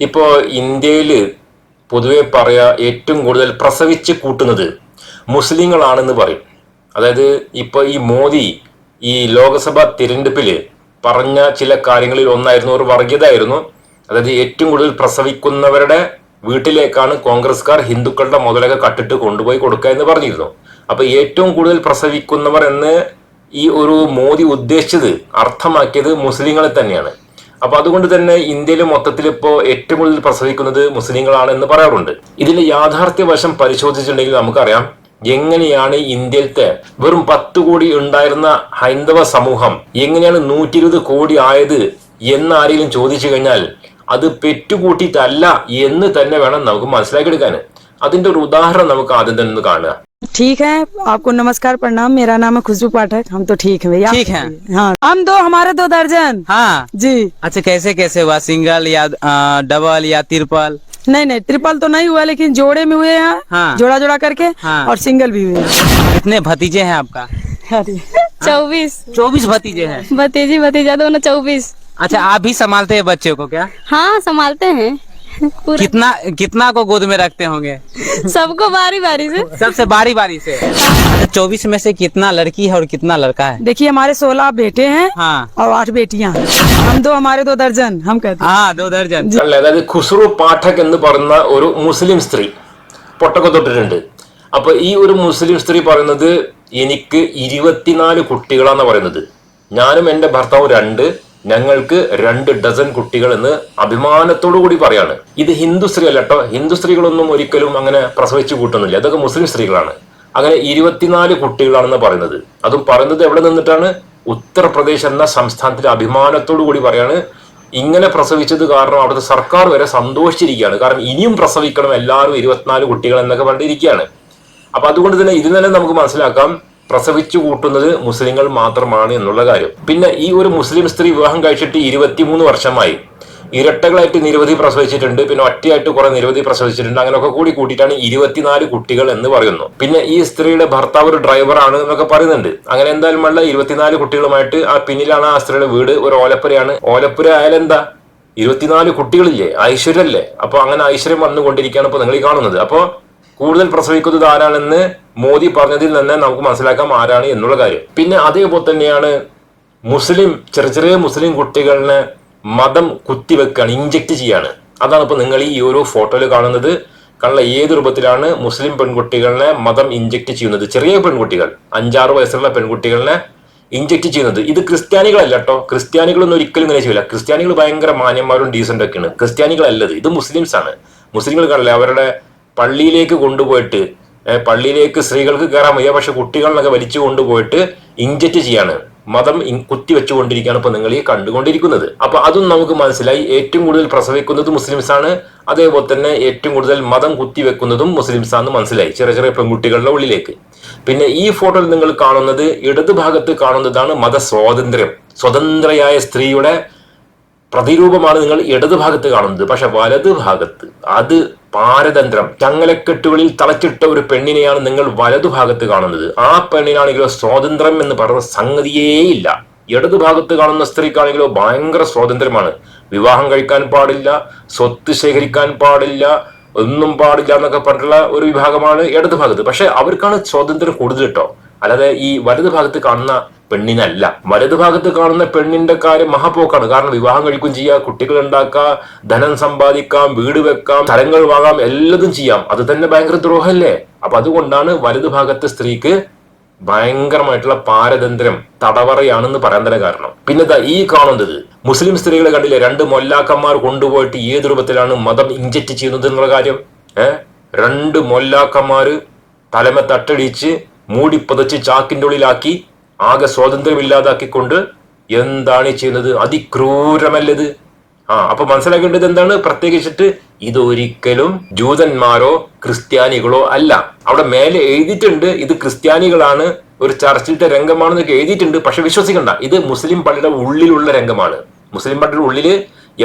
ഇപ്പോ ഇന്ത്യയിൽ പൊതുവെ പറയാ ഏറ്റവും കൂടുതൽ പ്രസവിച്ച് കൂട്ടുന്നത് മുസ്ലിങ്ങളാണെന്ന് പറയും. അതായത് ഇപ്പോൾ ഈ മോദി ഈ ലോക്സഭാ തിരഞ്ഞെടുപ്പിൽ പറഞ്ഞ ചില കാര്യങ്ങളിൽ ഒന്നായിരുന്നു ഒരു വർഗീയത ആയിരുന്നു അതായത് ഏറ്റവും കൂടുതൽ പ്രസവിക്കുന്നവരുടെ വീട്ടിലേക്കാണ് കോൺഗ്രസ്കാർ ഹിന്ദുക്കളുടെ മുതലൊക്കെ കട്ടിട്ട് കൊണ്ടുപോയി കൊടുക്കുക എന്ന് പറഞ്ഞിരുന്നു. അപ്പോൾ ഏറ്റവും കൂടുതൽ പ്രസവിക്കുന്നവർ എന്ന് ഈ ഒരു മോദി ഉദ്ദേശിച്ചത് അർത്ഥമാക്കിയത് മുസ്ലിങ്ങളെ തന്നെയാണ്. അപ്പൊ അതുകൊണ്ട് തന്നെ ഇന്ത്യയിലെ മൊത്തത്തിൽ ഇപ്പോൾ ഏറ്റവും കൂടുതൽ പ്രസവിക്കുന്നത് മുസ്ലിങ്ങളാണ് എന്ന് പറയാറുണ്ട്. ഇതിന്റെ യാഥാർത്ഥ്യ വശം പരിശോധിച്ചിട്ടുണ്ടെങ്കിൽ നമുക്കറിയാം എങ്ങനെയാണ് ഇന്ത്യയിലത്തെ വെറും പത്ത് കോടി ഉണ്ടായിരുന്ന ഹൈന്ദവ സമൂഹം എങ്ങനെയാണ് നൂറ്റി ഇരുപത് കോടി ആയത് എന്ന് ആരെങ്കിലും ചോദിച്ചു കഴിഞ്ഞാൽ അത് പെറ്റുകൂട്ടിയിട്ടല്ല എന്ന് തന്നെ വേണം നമുക്ക് മനസ്സിലാക്കിയെടുക്കാൻ അതിന്റെ ഒരു ഉദാഹരണം നമുക്ക് ആദ്യം തന്നെ ഒന്ന് കാണുക. ठीक है आपको नमस्कार प्रणाम। मेरा नाम है खुशबू पाठक। हम तो ठीक है भैया। ठीक है। हाँ। हम दो हमारे दो दर्जन। हाँ। जी। अच्छा कैसे कैसे हुआ? सिंगल या डबल या तिरपल नहीं नहीं ट्रिपल तो नहीं हुआ लेकिन जोड़े में हुए हैं। हाँ। जोड़ा जोड़ा करके हाँ। और सिंगल भी हुए हैं। कितने भतीजे हैं आपका? चौबीस। चौबीस भतीजे हैं? भतीजी भतीजा दोनों चौबीस। अच्छा आप भी संभालते हैं बच्चे को क्या? हाँ संभालते हैं। कितना कितना को गोद में रखते होंगे सबको बारी बारी से सबसे बारी बारी से चौबीस में से कितना लड़की है और कितना लड़का है देखिए हमारे सोलह बेटे हैं हाँ और आठ बेटियां हैं हम दो हमारे दो दर्जन हम कहते हैं हाँ दो दर्जन അല്ല അതായത് ഖുസ്രു പാഠക് എന്ന് പറയുന്ന ഒരു മുസ്ലിം സ്ത്രീ പൊട്ടൊക്കെ തൊട്ടിട്ടുണ്ട് അപ്പൊ ഈ ഒരു മുസ്ലിം സ്ത്രീ പറയുന്നത് എനിക്ക് ഇരുപത്തിനാല് കുട്ടികളാന്ന് പറയുന്നത് ഞാനും എൻ്റെ ഭർത്താവും രണ്ട് ഞങ്ങൾക്ക് രണ്ട് ഡസൻ കുട്ടികൾ എന്ന് അഭിമാനത്തോടു കൂടി പറയാണ്. ഇത് ഹിന്ദു സ്ത്രീ അല്ല കേട്ടോ ഹിന്ദു സ്ത്രീകളൊന്നും ഒരിക്കലും അങ്ങനെ പ്രസവിച്ചു കൂട്ടുന്നില്ല. അതൊക്കെ മുസ്ലിം സ്ത്രീകളാണ്. അങ്ങനെ ഇരുപത്തിനാല് കുട്ടികളാണെന്ന് പറയുന്നത്. അതും പറയുന്നത് എവിടെ നിന്നിട്ടാണ്? ഉത്തർപ്രദേശ് എന്ന സംസ്ഥാനത്തിലെ അഭിമാനത്തോടു കൂടി പറയാണ്. ഇങ്ങനെ പ്രസവിച്ചത് കാരണം അവിടുത്തെ സർക്കാർ വരെ സന്തോഷിച്ചിരിക്കുകയാണ്. കാരണം ഇനിയും പ്രസവിക്കണം എല്ലാവരും ഇരുപത്തിനാല് കുട്ടികൾ എന്നൊക്കെ പറഞ്ഞിരിക്കുകയാണ്. അപ്പൊ അതുകൊണ്ട് തന്നെ ഇതിൽ തന്നെ നമുക്ക് മനസ്സിലാക്കാം. പ്രസവിച്ചു കൂട്ടുന്നത് മുസ്ലിങ്ങൾ മാത്രമാണ് എന്നുള്ള കാര്യം. പിന്നെ ഈ ഒരു മുസ്ലിം സ്ത്രീ വിവാഹം കഴിച്ചിട്ട് ഇരുപത്തിമൂന്ന് വർഷമായി. ഇരട്ടകളായിട്ട് നിരവധി പ്രസവിച്ചിട്ടുണ്ട്. പിന്നെ ഒറ്റയായിട്ട് കുറെ നിരവധി പ്രസവിച്ചിട്ടുണ്ട്. അങ്ങനെയൊക്കെ കൂടി കൂട്ടിയിട്ടാണ് ഇരുപത്തിനാല് കുട്ടികൾ എന്ന് പറയുന്നു. പിന്നെ ഈ സ്ത്രീയുടെ ഭർത്താവ് ഒരു ഡ്രൈവറാണ് എന്നൊക്കെ പറയുന്നുണ്ട്. അങ്ങനെ എന്തായാലും ഉള്ള ഇരുപത്തിനാല് കുട്ടികളുമായിട്ട് ആ പിന്നിലാണ് ആ സ്ത്രീയുടെ വീട്. ഒരു ഓലപ്പുരയാണ്. ഓലപ്പുര ആയാലെന്താ ഇരുപത്തിനാല് കുട്ടികളില്ലേ? ഐശ്വര്യല്ലേ? അപ്പൊ അങ്ങനെ ഐശ്വര്യം വന്നുകൊണ്ടിരിക്കുകയാണ് ഇപ്പൊ നിങ്ങൾ ഈ കാണുന്നത്. അപ്പൊ കൂടുതൽ പ്രസവിക്കുന്നത് ആരാണെന്ന് മോദി പറഞ്ഞതിൽ നിന്ന് നമുക്ക് മനസ്സിലാക്കാം ആരാണ് എന്നുള്ള കാര്യം. പിന്നെ അതേപോലെ തന്നെയാണ് മുസ്ലിം ചെറിയ ചെറിയ മുസ്ലിം കുട്ടികളിനെ മതം കുത്തിവെക്കുകയാണ് ഇഞ്ചക്ട് ചെയ്യാണ്. അതാണ് ഇപ്പൊ നിങ്ങൾ ഈ ഓരോ ഫോട്ടോയിൽ കാണുന്നത്. കാരണം ഏത് രൂപത്തിലാണ് മുസ്ലിം പെൺകുട്ടികളെ മതം ഇഞ്ചക്ട് ചെയ്യുന്നത്? ചെറിയ പെൺകുട്ടികൾ അഞ്ചാറ് വയസ്സുള്ള പെൺകുട്ടികളെ ഇഞ്ചക്ട് ചെയ്യുന്നത്. ഇത് ക്രിസ്ത്യാനികളല്ല കേട്ടോ ക്രിസ്ത്യാനികളൊന്നും ഒരിക്കലും ഇങ്ങനെ ചെയ്യില്ല ക്രിസ്ത്യാനികൾ ഭയങ്കര മാന്യന്മാരും ഡീസന്റ് ഒക്കെയാണ്. ക്രിസ്ത്യാനികളല്ലത്. ഇത് മുസ്ലിംസ് ആണ് മുസ്ലിങ്ങൾ കാണില്ല അവരുടെ പള്ളിയിലേക്ക് കൊണ്ടുപോയിട്ട് പള്ളിയിലേക്ക് സ്ത്രീകൾക്ക് കയറാൻ വയ്യ. പക്ഷെ കുട്ടികളിലൊക്കെ വലിച്ചു കൊണ്ടുപോയിട്ട് ഇഞ്ചക്ട് ചെയ്യാണ്. മതം കുത്തി വെച്ചുകൊണ്ടിരിക്കുകയാണ് ഇപ്പൊ നിങ്ങൾ ഈ കണ്ടുകൊണ്ടിരിക്കുന്നത്. അപ്പൊ അതും നമുക്ക് മനസ്സിലായി. ഏറ്റവും കൂടുതൽ പ്രസവിക്കുന്നത് മുസ്ലിംസ് ആണ് അതേപോലെ തന്നെ ഏറ്റവും കൂടുതൽ മതം കുത്തി വെക്കുന്നതും മുസ്ലിംസ് ആണെന്ന് മനസ്സിലായി ചെറിയ ചെറിയ പെൺകുട്ടികളുടെ ഉള്ളിലേക്ക്. പിന്നെ ഈ ഫോട്ടോയിൽ നിങ്ങൾ കാണുന്നത് ഇടത് ഭാഗത്ത് കാണുന്നതാണ് മതസ്വാതന്ത്ര്യം. സ്വതന്ത്രയായ സ്ത്രീയുടെ പ്രതിരൂപമാണ് നിങ്ങൾ ഇടത് ഭാഗത്ത് കാണുന്നത്. പക്ഷെ വലതു ഭാഗത്ത് അത് പാരതന്ത്രം. ചങ്ങലക്കെട്ടുകളിൽ തളച്ചിട്ട ഒരു പെണ്ണിനെയാണ് നിങ്ങൾ വലതുഭാഗത്ത് കാണുന്നത്. ആ പെണ്ണിനാണെങ്കിലോ സ്വാതന്ത്ര്യം എന്ന് പറയുന്ന സംഗതിയേ ഇല്ല ഇടത് ഭാഗത്ത് കാണുന്ന സ്ത്രീക്കാണെങ്കിലോ ഭയങ്കര സ്വാതന്ത്ര്യമാണ്. വിവാഹം കഴിക്കാൻ പാടില്ല സ്വത്ത് ശേഖരിക്കാൻ പാടില്ല ഒന്നും പാടില്ല എന്നൊക്കെ പറഞ്ഞിട്ടുള്ള ഒരു വിഭാഗമാണ് ഇടതുഭാഗത്ത്. പക്ഷെ അവർക്കാണ് സ്വാതന്ത്ര്യം കൂടുതൽ കേട്ടോ അല്ലാതെ ഈ വലത് ഭാഗത്ത് കാണുന്ന പെണ്ണിനല്ല. വലത് ഭാഗത്ത് കാണുന്ന പെണ്ണിന്റെ കാര്യം മഹാപോക്കാണ്. കാരണം വിവാഹം കഴിക്കും ചെയ്യാം കുട്ടികൾ ഉണ്ടാക്കാം ധനം സമ്പാദിക്കാം വീട് വെക്കാം സ്ഥലങ്ങൾ വാങ്ങാം എല്ലതും ചെയ്യാം. അത് തന്നെ ഭയങ്കര ദ്രോഹല്ലേ? അപ്പൊ അതുകൊണ്ടാണ് വലത് ഭാഗത്തെ സ്ത്രീക്ക് ഭയങ്കരമായിട്ടുള്ള പാരതന്ത്ര്യം തടവറയാണെന്ന് പറയാൻ തന്നെ കാരണം. പിന്നെ ഈ കാണുന്നത് മുസ്ലിം സ്ത്രീകളെ കണ്ടില്ലേ? രണ്ട് മൊല്ലാക്കന്മാർ കൊണ്ടുപോയിട്ട് ഏത് രൂപത്തിലാണ് മതം ഇഞ്ചക്ട് ചെയ്യുന്നത് എന്നുള്ള കാര്യം? ഏഹ് രണ്ട് മൊല്ലാക്കന്മാര് തലമ തട്ടടിച്ച് മൂടി ചാക്കിന്റെ ഉള്ളിലാക്കി ആകെ സ്വാതന്ത്ര്യമില്ലാതാക്കിക്കൊണ്ട് എന്താണ് ചെയ്യുന്നത്? അതിക്രൂരമല്ലത്. ആ അപ്പൊ മനസ്സിലാക്കേണ്ടത് എന്താണ്? പ്രത്യേകിച്ചിട്ട് ഇതൊരിക്കലും ജൂതന്മാരോ ക്രിസ്ത്യാനികളോ അല്ല. അവിടെ മേലെ എഴുതിയിട്ടുണ്ട് ഇത് ക്രിസ്ത്യാനികളാണ് ഒരു ചർച്ചിലത്തെ രംഗമാണെന്നൊക്കെ എഴുതിയിട്ടുണ്ട് പക്ഷെ വിശ്വസിക്കണ്ട. ഇത് മുസ്ലിം പള്ളിയുടെ ഉള്ളിലുള്ള രംഗമാണ്. മുസ്ലിം പള്ളിയുടെ ഉള്ളിൽ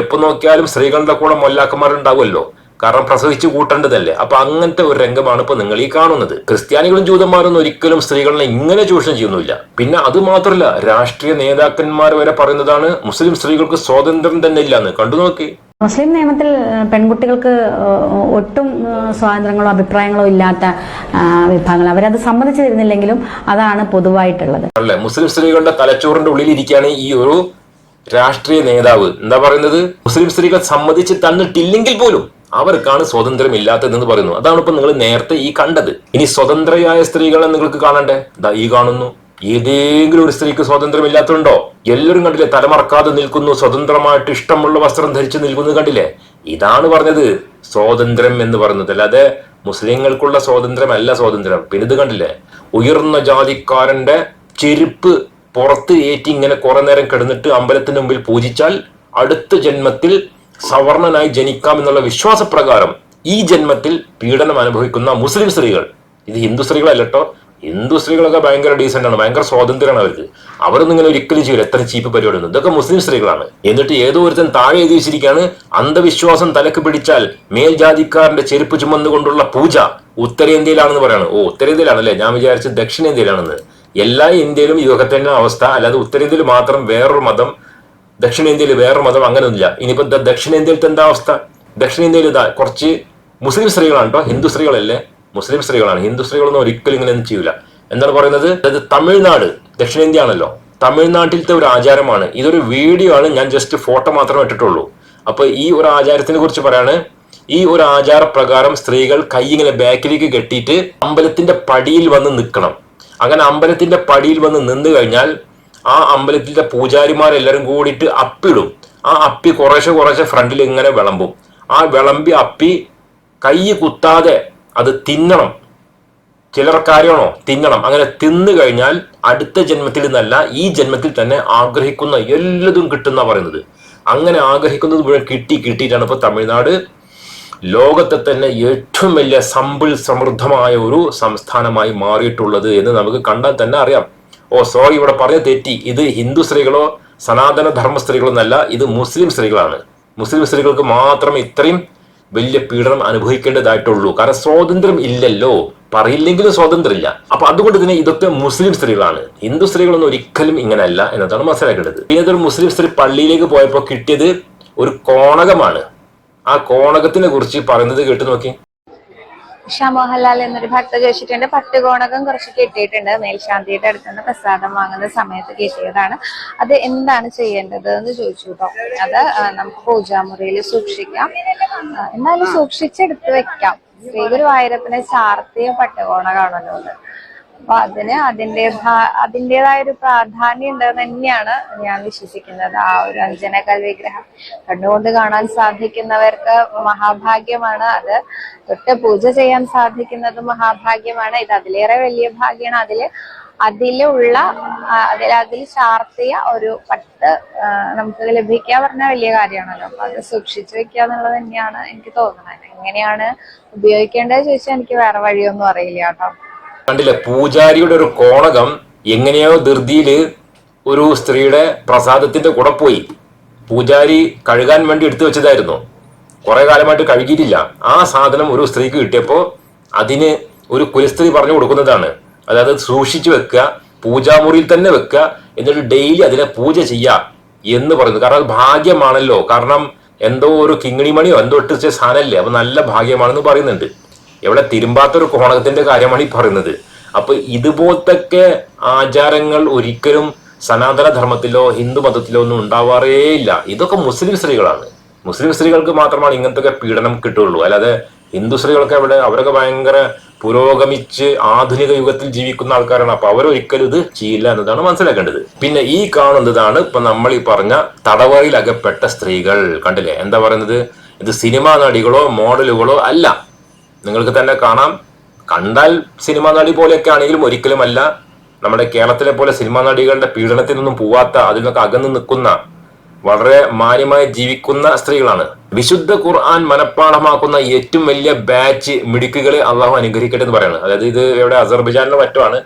എപ്പോ നോക്കിയാലും സ്ത്രീകളുടെ കൂടെ മൊല്ലാക്കന്മാരുണ്ടാവുമല്ലോ. കാരണം പ്രസവിച്ചു കൂട്ടേണ്ടതല്ലേ? അപ്പൊ അങ്ങനത്തെ ഒരു രംഗമാണ് ഇപ്പൊ നിങ്ങൾ ഈ കാണുന്നത്. ക്രിസ്ത്യാനികളും ജൂതന്മാരൊന്നും ഒരിക്കലും സ്ത്രീകളെ ഇങ്ങനെ ചൂഷണം ചെയ്യുന്നില്ല. പിന്നെ അത് മാത്രമല്ല രാഷ്ട്രീയ നേതാക്കന്മാർ വരെ പറയുന്നതാണ് മുസ്ലിം സ്ത്രീകൾക്ക് സ്വാതന്ത്ര്യം തന്നെ ഇല്ലാന്ന്. കണ്ടു നോക്കി. മുസ്ലിം നിയമത്തിൽ പെൺകുട്ടികൾക്ക് ഒട്ടും സ്വാതന്ത്ര്യങ്ങളോ അഭിപ്രായങ്ങളോ ഇല്ലാത്ത വിഭാഗങ്ങൾ. അവരത് സമ്മതിച്ചു തരുന്നില്ലെങ്കിലും അതാണ് പൊതുവായിട്ടുള്ളത്. അല്ലെ മുസ്ലിം സ്ത്രീകളുടെ തലച്ചോറിന്റെ ഉള്ളിലിരിക്കുകയാണ് ഈ ഒരു രാഷ്ട്രീയ നേതാവ്. എന്താ പറയുന്നത്? മുസ്ലിം സ്ത്രീകൾ സമ്മതിച്ച് തന്നിട്ടില്ലെങ്കിൽ പോലും അവർക്കാണ് സ്വാതന്ത്ര്യം ഇല്ലാത്തതെന്ന് പറയുന്നു. അതാണ് ഇപ്പൊ നിങ്ങൾ നേരത്തെ ഈ കണ്ടത്. ഇനി സ്വതന്ത്രയായ സ്ത്രീകളെ നിങ്ങൾക്ക് കാണണ്ടേ? ദാ ഈ കാണുന്നു. ഏതെങ്കിലും ഒരു സ്ത്രീക്ക് സ്വാതന്ത്ര്യം ഇല്ലാത്തതുണ്ടോ എല്ലാവരും കണ്ടില്ലേ തലമറക്കാതെ നിൽക്കുന്നു സ്വതന്ത്രമായിട്ട് ഇഷ്ടമുള്ള വസ്ത്രം ധരിച്ച് നിൽക്കുന്നത് കണ്ടില്ലേ? ഇതാണ് പറഞ്ഞത്. സ്വാതന്ത്ര്യം എന്ന് പറയുന്നത്. അല്ലാതെ മുസ്ലിങ്ങൾക്കുള്ള സ്വാതന്ത്ര്യമല്ല സ്വാതന്ത്ര്യം. പിന്നെ ഇത് കണ്ടില്ലേ? ഉയർന്ന ജാതിക്കാരന്റെ ചെരുപ്പ് പുറത്ത് ഏറ്റി ഇങ്ങനെ കുറെ നേരം കിടന്നിട്ട് അമ്പലത്തിന് മുമ്പിൽ പൂജിച്ചാൽ അടുത്ത ജന്മത്തിൽ സവർണനായി ജനിക്കാം എന്നുള്ള വിശ്വാസപ്രകാരം ഈ ജന്മത്തിൽ പീഡനം അനുഭവിക്കുന്ന മുസ്ലിം സ്ത്രീകൾ. ഇത് ഹിന്ദു സ്ത്രീകളല്ല കേട്ടോ ഹിന്ദു സ്ത്രീകളൊക്കെ ഭയങ്കര ഡീസെന്റ് ആണ് ഭയങ്കര സ്വാതന്ത്ര്യമാണ് അവർക്ക്. അവരൊന്നും ഇങ്ങനെ ഒരിക്കലും ചെയ്യില്ല എത്ര ചീപ്പ് പരിപാടി ഒന്നും ഇതൊക്കെ മുസ്ലിം സ്ത്രീകളാണ്. എന്നിട്ട് ഏതോ ഒരുത്തൻ താഴെ എഴുതി അന്ധവിശ്വാസം തലക്ക് പിടിച്ചാൽ മേൽജാതിക്കാരന്റെ ചെരുപ്പ് ചുമന്നുകൊണ്ടുള്ള പൂജ ഉത്തരേന്ത്യയിലാണെന്ന് പറയാണ്. ഓ ഉത്തരേന്ത്യയിലാണല്ലേ? ഞാൻ വിചാരിച്ചത് ദക്ഷിണേന്ത്യയിലാണെന്ന്. എല്ലാ ഇന്ത്യയിലും ഇതൊക്കെ തന്നെ അവസ്ഥ. അല്ലാതെ ഉത്തരേന്ത്യയിൽ മാത്രം വേറൊരു മതം ദക്ഷിണേന്ത്യയിൽ വേറെ മതം അങ്ങനെയൊന്നുമില്ല. ഇനിയിപ്പോൾ ദ- ദക്ഷിണേന്ത്യയിലത്തെ എന്താ അവസ്ഥ? ദക്ഷിണേന്ത്യയിൽ ഇതാ കുറച്ച് മുസ്ലിം സ്ത്രീകളാണ് കേട്ടോ. ഹിന്ദു സ്ത്രീകളല്ലേ? മുസ്ലിം സ്ത്രീകളാണ്. ഹിന്ദു സ്ത്രീകളൊന്നും ഒരിക്കലും ഇങ്ങനെ ഒന്നും ചെയ്യൂല. എന്താണ് പറയുന്നത്? അതായത് തമിഴ്നാട് ദക്ഷിണേന്ത്യ ആണല്ലോ തമിഴ്നാട്ടിലത്തെ ഒരു ആചാരമാണ്. ഇതൊരു വീഡിയോ ആണ്. ഞാൻ ജസ്റ്റ് ഫോട്ടോ മാത്രമേ ഇട്ടിട്ടുള്ളൂ. അപ്പോൾ ഈ ഒരു ആചാരത്തിനെ കുറിച്ച് പറയാണ്. ഈ ഒരു ആചാരപ്രകാരം സ്ത്രീകൾ കൈ ഇങ്ങനെ ബാക്കിലേക്ക് കെട്ടിയിട്ട് അമ്പലത്തിന്റെ പടിയിൽ വന്ന് നിൽക്കണം. അങ്ങനെ അമ്പലത്തിന്റെ പടിയിൽ വന്ന് നിന്ന് കഴിഞ്ഞാൽ ആ അമ്പലത്തിലെ പൂജാരിമാരെല്ലാരും കൂടിയിട്ട് അപ്പിടും. ആ അപ്പി കുറേശ്ശെ കുറേശ്ശെ ഫ്രണ്ടിൽ ഇങ്ങനെ വിളമ്പും. ആ വിളമ്പി അപ്പി കൈ കുത്താതെ അത് തിന്നണം. ചിലർ കാര്യമാണോ? തിന്നണം. അങ്ങനെ തിന്നു കഴിഞ്ഞാൽ അടുത്ത ജന്മത്തിൽ നിന്നല്ല ഈ ജന്മത്തിൽ തന്നെ ആഗ്രഹിക്കുന്ന എല്ലതും കിട്ടുന്ന പറയുന്നത്. അങ്ങനെ ആഗ്രഹിക്കുന്നത് മുഴുവൻ കിട്ടി കിട്ടിയിട്ടാണ് ഇപ്പൊ തമിഴ്നാട് ലോകത്തെ തന്നെ ഏറ്റവും വലിയ സമ്പിൾ സമൃദ്ധമായ ഒരു സംസ്ഥാനമായി മാറിയിട്ടുള്ളത് എന്ന് നമുക്ക് കണ്ടാൽ തന്നെ അറിയാം. ഓ സോറി ഇവിടെ പറഞ്ഞ തെറ്റി. ഇത് ഹിന്ദു സ്ത്രീകളോ സനാതന ധർമ്മ സ്ത്രീകളോ എന്നല്ല ഇത് മുസ്ലിം സ്ത്രീകളാണ്. മുസ്ലിം സ്ത്രീകൾക്ക് മാത്രം ഇത്രയും വലിയ പീഡനം അനുഭവിക്കേണ്ടതായിട്ടുള്ളൂ. കാരണം സ്വാതന്ത്ര്യം ഇല്ലല്ലോ. പറയില്ലെങ്കിലും സ്വാതന്ത്ര്യം ഇല്ല അപ്പൊ അതുകൊണ്ട് തന്നെ ഇതൊക്കെ മുസ്ലിം സ്ത്രീകളാണ്. ഹിന്ദു സ്ത്രീകളൊന്നും ഒരിക്കലും ഇങ്ങനെയല്ല എന്നതാണ് മനസ്സിലാക്കേണ്ടത്. ഇതൊരു മുസ്ലിം സ്ത്രീ പള്ളിയിലേക്ക് പോയപ്പോൾ കിട്ടിയത് ഒരു കോണകമാണ്. ആ കോണകത്തിനെ കുറിച്ച് പറയുന്നത് കേട്ടു നോക്കി. ഉഷ മോഹൻലാൽ എന്നൊരു ഭക്ത ചോദിച്ചിട്ടുണ്ട് പട്ടുകോണകം കുറച്ച് കിട്ടിയിട്ടുണ്ട്. മേൽശാന്തിയുടെ അടുത്ത് നിന്ന് പ്രസാദം വാങ്ങുന്ന സമയത്ത് കിട്ടിയതാണ്. അത് എന്താണ് ചെയ്യേണ്ടത് എന്ന് ചോദിച്ചു കേട്ടോ. അത് നമുക്ക് പൂജാമുറിയിൽ സൂക്ഷിക്കാം. എന്നാലും സൂക്ഷിച്ചെടുത്ത് വെക്കാം. ശ്രീഗുരുവായൂരപ്പനെ ചാർത്തിയ പട്ടുകോണകാണല്ലോ അത്. അപ്പൊ അതിന് അതിന്റെ അതിന്റെതായ ഒരു പ്രാധാന്യം ഉണ്ടെന്ന് തന്നെയാണ് ഞാൻ വിശ്വസിക്കുന്നത്. ആ ഒരു അഞ്ജനകൽ വിഗ്രഹം കണ്ണുകൊണ്ട് കാണാൻ സാധിക്കുന്നവർക്ക് മഹാഭാഗ്യമാണ് അത്. തൊട്ട് പൂജ ചെയ്യാൻ സാധിക്കുന്നത് മഹാഭാഗ്യമാണ്. ഇത് അതിലേറെ വലിയ ഭാഗ്യമാണ്. അതിൽ അതിലുള്ള അതിൽ അതിൽ ചാർത്തിയ ഒരു പട്ട് നമുക്ക് ലഭിക്കുക പറഞ്ഞ വലിയ കാര്യമാണല്ലോ. അപ്പൊ അത് സൂക്ഷിച്ചു വെക്കുക എന്നുള്ളത് തന്നെയാണ് എനിക്ക് തോന്നുന്നത്. എങ്ങനെയാണ് ഉപയോഗിക്കേണ്ടത് ചോദിച്ചാൽ എനിക്ക് വേറെ വഴിയൊന്നും അറിയില്ല കേട്ടോ. കണ്ടില്ലേ? പൂജാരിയുടെ ഒരു കോണകം എങ്ങനെയോ ധൃതിയിൽ ഒരു സ്ത്രീയുടെ പ്രസാദത്തിന്റെ കൂടെ പോയി. പൂജാരി കഴുകാൻ വേണ്ടി എടുത്തു വെച്ചതായിരുന്നു. കുറെ കാലമായിട്ട് കഴുകിയിട്ടില്ല. ആ സാധനം ഒരു സ്ത്രീക്ക് കിട്ടിയപ്പോൾ അതിന് ഒരു കുലസ്ത്രീ പറഞ്ഞു കൊടുക്കുന്നതാണ്. അതായത് സൂക്ഷിച്ചു വെക്കുക പൂജാമുറിയിൽ തന്നെ വെക്കുക എന്നിട്ട് ഡെയിലി അതിനെ പൂജ ചെയ്യുക എന്ന് പറയുന്നു കാരണം അത് ഭാഗ്യമാണല്ലോ. കാരണം എന്തോ ഒരു കിങ്ങിണിമണിയോ എന്തോ ഇട്ട് വെച്ച സാധനമല്ലേ? അപ്പൊ നല്ല ഭാഗ്യമാണെന്ന് പറയുന്നുണ്ട്. എവിടെ തിരുമ്പാത്തൊരു കോണകത്തിന്റെ കാര്യമാണ് ഈ പറയുന്നത്. അപ്പൊ ഇതുപോലത്തെ ആചാരങ്ങൾ ഒരിക്കലും സനാതന ധർമ്മത്തിലോ ഹിന്ദു മതത്തിലോ ഒന്നും ഉണ്ടാവാറേ ഇല്ല. ഇതൊക്കെ മുസ്ലിം സ്ത്രീകളാണ്. മുസ്ലിം സ്ത്രീകൾക്ക് മാത്രമാണ് ഇങ്ങനത്തെ പീഡനം കിട്ടുള്ളൂ അല്ലാതെ ഹിന്ദു സ്ത്രീകൾക്ക് അവിടെ അവരൊക്കെ ഭയങ്കര പുരോഗമിച്ച് ആധുനിക യുഗത്തിൽ ജീവിക്കുന്ന ആൾക്കാരാണ്. അപ്പൊ അവരൊരിക്കലും ഇത് ചെയ്യില്ല എന്നതാണ് മനസ്സിലാക്കേണ്ടത്. പിന്നെ ഈ കാണുന്നതാണ് ഇപ്പൊ നമ്മൾ ഈ പറഞ്ഞ തടവറയിൽ അകപ്പെട്ട സ്ത്രീകൾ. കണ്ടില്ലേ? എന്താ പറയുന്നത്? ഇത് സിനിമാ നടികളോ മോഡലുകളോ അല്ല. നിങ്ങൾക്ക് തന്നെ കാണാം. കണ്ടാൽ സിനിമാ നടി പോലെയൊക്കെ ആണെങ്കിലും ഒരിക്കലുമല്ല നമ്മുടെ കേരളത്തിലെ പോലെ സിനിമാ നടികളുടെ പീഡനത്തിൽ നിന്നും പോവാത്ത അതിൽ നിന്നൊക്കെ അകന്നു നിൽക്കുന്ന വളരെ മാന്യമായി ജീവിക്കുന്ന സ്ത്രീകളാണ്. വിശുദ്ധ ഖുർആൻ മനഃപ്പാഠമാക്കുന്ന ഏറ്റവും വലിയ ബാച്ച് മിടുക്കുകളെ അള്ളാഹു അനുഗ്രഹിക്കട്ടെ എന്ന് പറയുന്നത്. അതായത് ഇത് ഇവിടെ അസർബൈജാനിലെ മറ്റുമാണ്.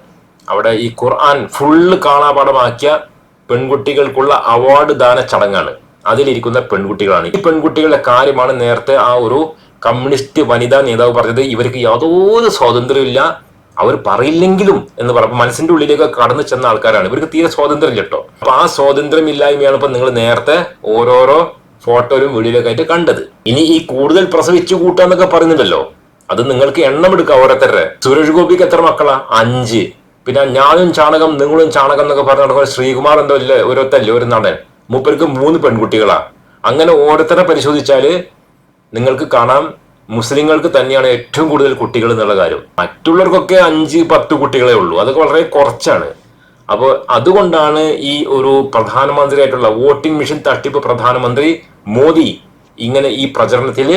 അവിടെ ഈ ഖുർആൻ ഫുള്ള് കാണാപാഠമാക്കിയ പെൺകുട്ടികൾക്കുള്ള അവാർഡ് ദാന ചടങ്ങാണ്. അതിലിരിക്കുന്ന പെൺകുട്ടികളാണ്. ഈ പെൺകുട്ടികളുടെ കാര്യമാണ് നേരത്തെ ആ ഒരു കമ്മ്യൂണിസ്റ്റ് വനിതാ നേതാവ് പറഞ്ഞത് ഇവർക്ക് യാതൊരു സ്വാതന്ത്ര്യമില്ല അവർ പറയില്ലെങ്കിലും എന്ന് പറഞ്ഞപ്പോൾ മനസ്സിന്റെ ഉള്ളിലേക്ക് കടന്നു ചെന്ന ആൾക്കാരാണ്. ഇവർക്ക് തീരെ സ്വാതന്ത്ര്യം കേട്ടോ അപ്പൊ ആ സ്വാതന്ത്ര്യം ഇല്ലായ്മയാണ് ഇപ്പൊ നിങ്ങൾ നേരത്തെ ഓരോരോ ഫോട്ടോയിലും വീഡിയോയിലൊക്കെ ആയിട്ട് കണ്ടത്. ഇനി ഈ കൂടുതൽ പ്രസവിച്ചു കൂട്ടാന്നൊക്കെ പറയുന്നുണ്ടല്ലോ. അത് നിങ്ങൾക്ക് എണ്ണം എടുക്കാം ഓരോരുത്തരുടെ. സുരേഷ് ഗോപിക്ക് എത്ര മക്കളാ? അഞ്ച്. പിന്നെ ഞാനും ചാണകം നിങ്ങളും ചാണകം എന്നൊക്കെ പറഞ്ഞ നടക്കുന്ന ശ്രീകുമാർ എന്തോ ഇല്ലേ ഓരോരുത്തല്ലേ ഒരു നടൻ. മൂപ്പർക്ക് മൂന്ന് പെൺകുട്ടികളാ. അങ്ങനെ ഓരോരുത്തരെ പരിശോധിച്ചാൽ നിങ്ങൾക്ക് കാണാം മുസ്ലിങ്ങൾക്ക് തന്നെയാണ് ഏറ്റവും കൂടുതൽ കുട്ടികൾ എന്നുള്ള കാര്യം. മറ്റുള്ളവർക്കൊക്കെ അഞ്ച് പത്ത് കുട്ടികളെ ഉള്ളൂ. അതൊക്കെ വളരെ കുറച്ചാണ്. അപ്പോൾ അതുകൊണ്ടാണ് ഈ ഒരു പ്രധാനമന്ത്രിയായിട്ടുള്ള വോട്ടിംഗ് മെഷീൻ തട്ടിപ്പ് പ്രധാനമന്ത്രി മോദി ഇങ്ങനെ ഈ പ്രചരണത്തിൽ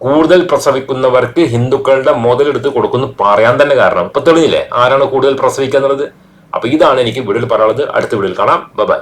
കൂടുതൽ പ്രസവിക്കുന്നവർക്ക് ഹിന്ദുക്കളുടെ മുതലെടുത്ത് കൊടുക്കുന്നു പറയാൻ തന്നെ കാരണം. ഇപ്പൊ തെളിഞ്ഞില്ലേ? ആരാണ് കൂടുതൽ പ്രസവിക്കുക എന്നുള്ളത്? അപ്പൊ ഇതാണ് എനിക്ക് വീഡിയോയിൽ പറയാനുള്ളത്. അടുത്ത വീഡിയോയിൽ കാണാം. ബൈ